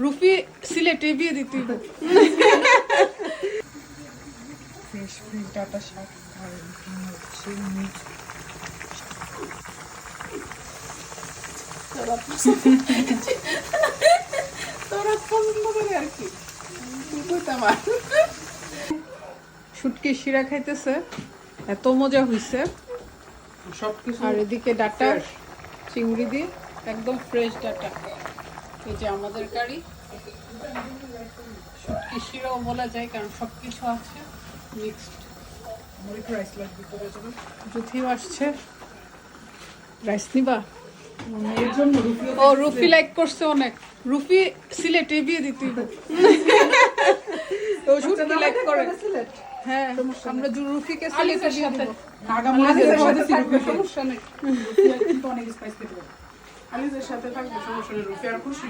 রুফি সিলেটে বিয়ে দিতে তোরা পছন্দ- করে আর কি। শুটকি শিরা খাইতেছে এত মজা হইছে। সবকিছু আর এদিকে ডাটা চিংড়ি দিয়ে। একদম ফ্রেশ ডাটা এই যে আমাদের গাড়ি শুটকি বলা যায় কারণ সব কিছু আছে মিক্সড রাইস আসছে। নিবা? ও রুফি লাইক করছে অনেক। রুফি সিলেটে বিয়ে দিতে হইব। শুটকি লাইক করে? হ্যাঁ আমরা রুফিকে সাথে। সমস্যা নেই। অনেক স্পাইস আলিজের সাথে থাকবে সমস্যা নেই রুফি আর খুশি